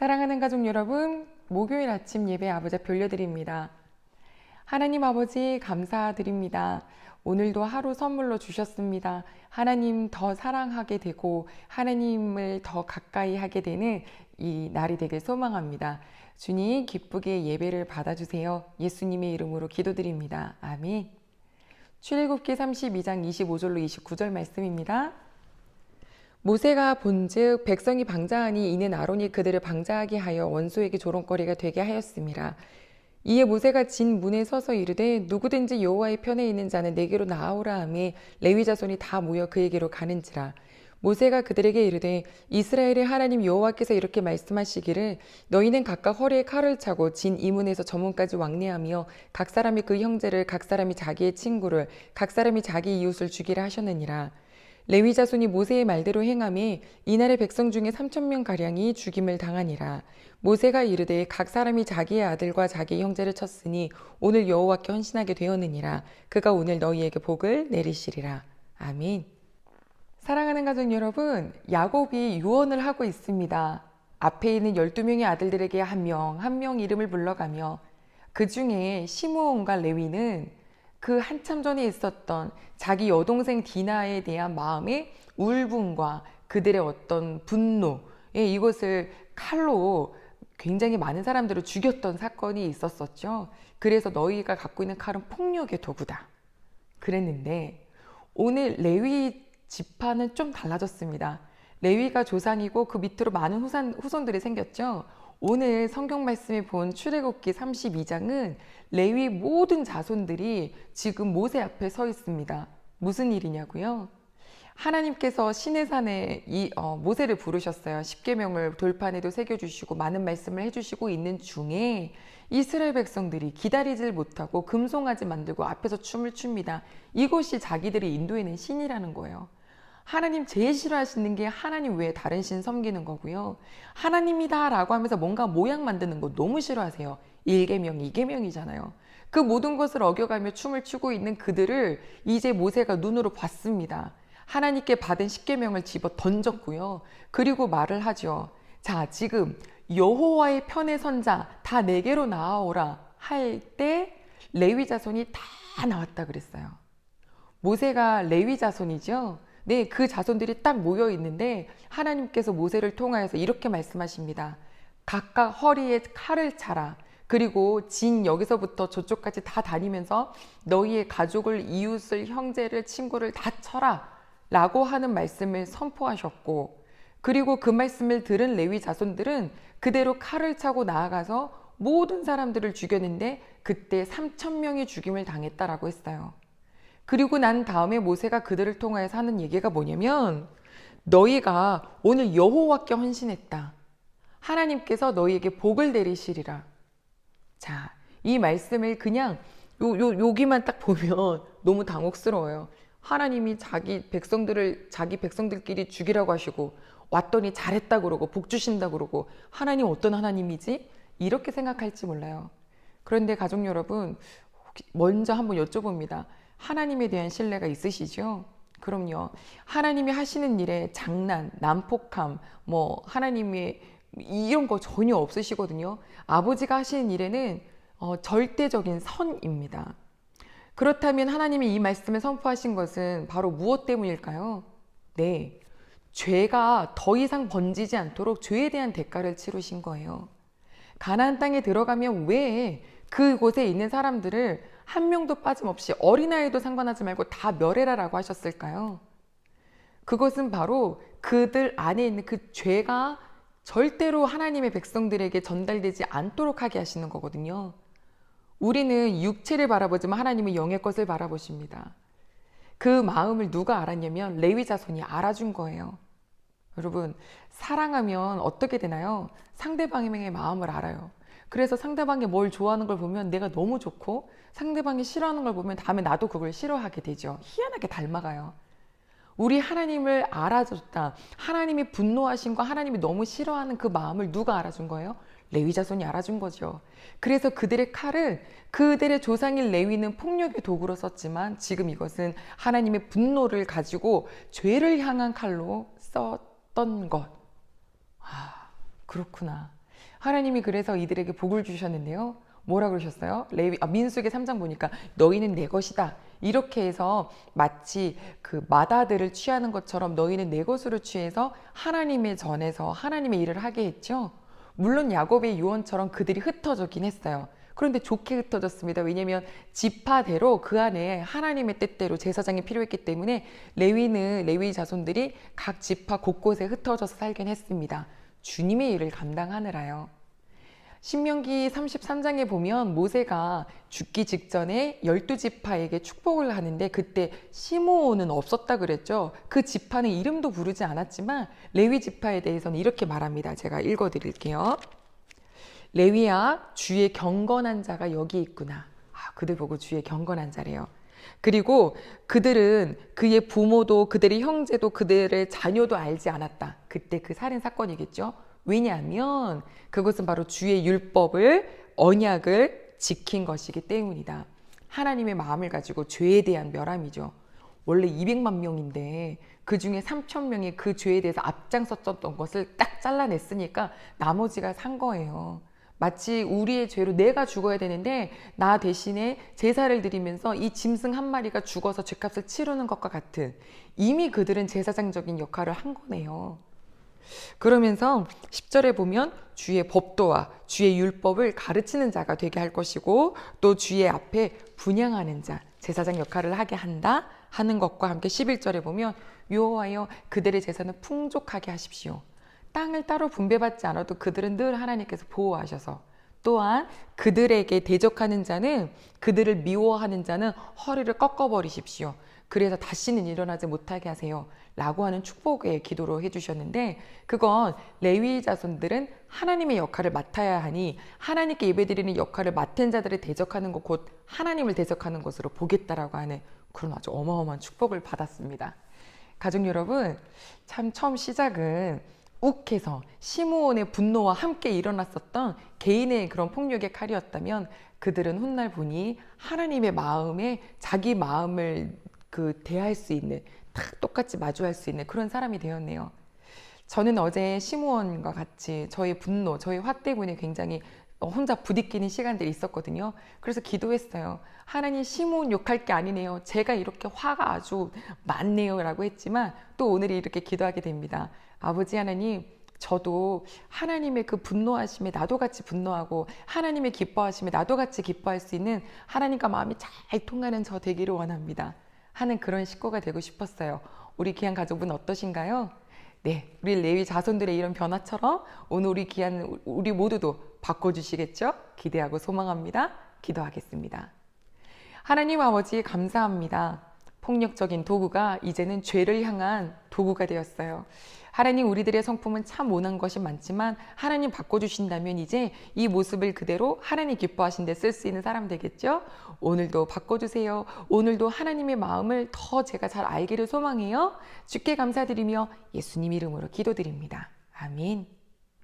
사랑하는 가족 여러분, 목요일 아침 예배 아버지 올려드립니다. 하나님 아버지 감사드립니다. 오늘도 하루 선물로 주셨습니다. 하나님 더 사랑하게 되고 하나님을 더 가까이 하게 되는 이 날이 되길 소망합니다. 주님 기쁘게 예배를 받아주세요. 예수님의 이름으로 기도드립니다. 아멘. 출애굽기 32장 25절로 29절 말씀입니다. 모세가 본즉 백성이 방자하니 이는 아론이 그들을 방자하게 하여 원수에게 조롱거리가 되게 하였습니다. 이에 모세가 진 문에 서서 이르되 누구든지 여호와의 편에 있는 자는 내게로 나아오라 하매 레위 자손이 다 모여 그에게로 가는지라 모세가 그들에게 이르되 이스라엘의 하나님 여호와께서 이렇게 말씀하시기를 너희는 각각 허리에 칼을 차고 진 이문에서 저문까지 왕래하며 각 사람이 그 형제를 각 사람이 자기의 친구를 각 사람이 자기 이웃을 죽이라 하셨느니라 레위 자손이 모세의 말대로 행함에 이날의 백성 중에 3천 명 가량이 죽임을 당하니라. 모세가 이르되 각 사람이 자기의 아들과 자기 형제를 쳤으니 오늘 여호와께 헌신하게 되었느니라. 그가 오늘 너희에게 복을 내리시리라. 아멘. 사랑하는 가족 여러분, 야곱이 유언을 하고 있습니다. 앞에 있는 12명의 아들들에게 한 명, 한 명 이름을 불러가며 그 중에 시므온과 레위는 그 한참 전에 있었던 자기 여동생 디나에 대한 마음의 울분과 그들의 어떤 분노, 예, 이것을 칼로 굉장히 많은 사람들을 죽였던 사건이 있었었죠. 그래서 너희가 갖고 있는 칼은 폭력의 도구다. 그랬는데 오늘 레위 지파는 좀 달라졌습니다. 레위가 조상이고 그 밑으로 많은 후산, 후손들이 생겼죠. 오늘 성경 말씀에 본 출애굽기 32장은 레위 모든 자손들이 지금 모세 앞에 서 있습니다. 무슨 일이냐고요? 하나님께서 시내산에 이 어, 모세를 부르셨어요. 십계명을 돌판에도 새겨 주시고 많은 말씀을 해 주시고 있는 중에 이스라엘 백성들이 기다리질 못하고 금송아지 만들고 앞에서 춤을 춥니다. 이것이 자기들이 인도에는 신이라는 거예요. 하나님 제일 싫어하시는 게 하나님 외에 다른 신 섬기는 거고요. 하나님이다 라고 하면서 뭔가 모양 만드는 거 너무 싫어하세요. 1계명, 2계명이잖아요. 그 모든 것을 어겨가며 춤을 추고 있는 그들을 이제 모세가 눈으로 봤습니다. 하나님께 받은 10계명을 집어 던졌고요. 그리고 말을 하죠. 자, 지금 여호와의 편에 선 자 다 내게로 나아오라 할 때 레위 자손이 다 나왔다 그랬어요. 모세가 레위 자손이죠. 네, 그 자손들이 딱 모여 있는데 하나님께서 모세를 통하여서 이렇게 말씀하십니다. 각각 허리에 칼을 차라. 그리고 진 여기서부터 저쪽까지 다 다니면서 너희의 가족을, 이웃을, 형제를, 친구를 다 쳐라. 라고 하는 말씀을 선포하셨고, 그리고 그 말씀을 들은 레위 자손들은 그대로 칼을 차고 나아가서 모든 사람들을 죽였는데 그때 3천 명이 죽임을 당했다라고 했어요. 그리고 난 다음에 모세가 그들을 통하여서 하는 얘기가 뭐냐면 너희가 오늘 여호와께 헌신했다. 하나님께서 너희에게 복을 내리시리라. 자, 이 말씀을 그냥 요, 요, 여기만 딱 보면 너무 당혹스러워요. 하나님이 자기 백성들을 자기 백성들끼리 죽이라고 하시고 왔더니 잘했다 그러고 복 주신다 그러고 하나님 어떤 하나님이지? 이렇게 생각할지 몰라요. 그런데 가족 여러분 먼저 한번 여쭤봅니다. 하나님에 대한 신뢰가 있으시죠? 그럼요. 하나님이 하시는 일에 장난, 난폭함, 뭐 하나님의 이런 거 전혀 없으시거든요. 아버지가 하시는 일에는 어, 절대적인 선입니다. 그렇다면 하나님이 이 말씀을 선포하신 것은 바로 무엇 때문일까요? 네. 죄가 더 이상 번지지 않도록 죄에 대한 대가를 치르신 거예요. 가나안 땅에 들어가면 왜 그곳에 있는 사람들을 한 명도 빠짐없이 어린아이도 상관하지 말고 다 멸해라라고 하셨을까요? 그것은 바로 그들 안에 있는 그 죄가 절대로 하나님의 백성들에게 전달되지 않도록 하게 하시는 거거든요. 우리는 육체를 바라보지만 하나님은 영의 것을 바라보십니다. 그 마음을 누가 알았냐면 레위 자손이 알아준 거예요. 여러분, 사랑하면 어떻게 되나요? 상대방의 마음을 알아요. 그래서 상대방이 뭘 좋아하는 걸 보면 내가 너무 좋고 상대방이 싫어하는 걸 보면 다음에 나도 그걸 싫어하게 되죠. 희한하게 닮아가요. 우리 하나님을 알아줬다. 하나님이 분노하신 거, 하나님이 너무 싫어하는 그 마음을 누가 알아준 거예요? 레위 자손이 알아준 거죠. 그래서 그들의 칼을 그들의 조상인 레위는 폭력의 도구로 썼지만 지금 이것은 하나님의 분노를 가지고 죄를 향한 칼로 썼던 것. 아, 그렇구나. 하나님이 그래서 이들에게 복을 주셨는데요. 뭐라 그러셨어요? 레위 아, 민수기 3장 보니까 너희는 내 것이다. 이렇게 해서 마치 그 마다들을 취하는 것처럼 너희는 내 것으로 취해서 하나님의 전에서 하나님의 일을 하게 했죠. 물론 야곱의 유언처럼 그들이 흩어졌긴 했어요. 그런데 좋게 흩어졌습니다. 왜냐하면 지파대로 그 안에 하나님의 뜻대로 제사장이 필요했기 때문에 레위는 레위 자손들이 각 지파 곳곳에 흩어져서 살긴 했습니다. 주님의 일을 감당하느라요. 신명기 33장에 보면 모세가 죽기 직전에 열두 지파에게 축복을 하는데 그때 시므온은 없었다 그랬죠. 그 지파는 이름도 부르지 않았지만 레위 지파에 대해서는 이렇게 말합니다. 제가 읽어 드릴게요. 레위야 주의 경건한 자가 여기 있구나. 아, 그들 보고 주의 경건한 자래요. 그리고 그들은 그의 부모도 그들의 형제도 그들의 자녀도 알지 않았다. 그때 그 살인 사건이겠죠. 왜냐하면 그것은 바로 주의 율법을 언약을 지킨 것이기 때문이다. 하나님의 마음을 가지고 죄에 대한 멸함이죠. 원래 200만 명인데 그 중에 3천 명이 그 죄에 대해서 앞장섰던 것을 딱 잘라냈으니까 나머지가 산 거예요. 마치 우리의 죄로 내가 죽어야 되는데 나 대신에 제사를 드리면서 이 짐승 한 마리가 죽어서 죄값을 치르는 것과 같은 이미 그들은 제사장적인 역할을 한 거네요. 그러면서 10절에 보면 주의 법도와 주의 율법을 가르치는 자가 되게 할 것이고 또 주의 앞에 분양하는 자, 제사장 역할을 하게 한다 하는 것과 함께 11절에 보면 여호와여 그들의 제사는 풍족하게 하십시오. 땅을 따로 분배받지 않아도 그들은 늘 하나님께서 보호하셔서 또한 그들에게 대적하는 자는 그들을 미워하는 자는 허리를 꺾어버리십시오. 그래서 다시는 일어나지 못하게 하세요. 라고 하는 축복의 기도로 해주셨는데 그건 레위 자손들은 하나님의 역할을 맡아야 하니 하나님께 예배드리는 역할을 맡은 자들을 대적하는 것 곧 하나님을 대적하는 것으로 보겠다라고 하는 그런 아주 어마어마한 축복을 받았습니다. 가족 여러분 참 처음 시작은 욱해서 시므온의 분노와 함께 일어났었던 개인의 그런 폭력의 칼이었다면 그들은 훗날 보니 하나님의 마음에 자기 마음을 그 대할 수 있는 다 똑같이 마주할 수 있는 그런 사람이 되었네요. 저는 어제 시므온과 같이 저의 분노, 저의 화 때문에 굉장히 혼자 부딪히는 시간들이 있었거든요. 그래서 기도했어요. 하나님 시므온 욕할 게 아니네요. 제가 이렇게 화가 아주 많네요 라고 했지만 또 오늘 이렇게 기도하게 됩니다. 아버지 하나님 저도 하나님의 그 분노하심에 나도 같이 분노하고 하나님의 기뻐하심에 나도 같이 기뻐할 수 있는 하나님과 마음이 잘 통하는 저 되기를 원합니다. 하는 그런 식구가 되고 싶었어요. 우리 귀한 가족분 어떠신가요? 네, 우리 레위 자손들의 이런 변화처럼 오늘 우리 귀한 우리 모두도 바꿔주시겠죠? 기대하고 소망합니다. 기도하겠습니다. 하나님 아버지 감사합니다. 폭력적인 도구가 이제는 죄를 향한 도구가 되었어요. 하나님 우리들의 성품은 참 원한 것이 많지만 하나님 바꿔주신다면 이제 이 모습을 그대로 하나님 기뻐하신 데 쓸 수 있는 사람 되겠죠? 오늘도 바꿔주세요. 오늘도 하나님의 마음을 더 제가 잘 알기를 소망해요. 주께 감사드리며 예수님 이름으로 기도드립니다. 아멘.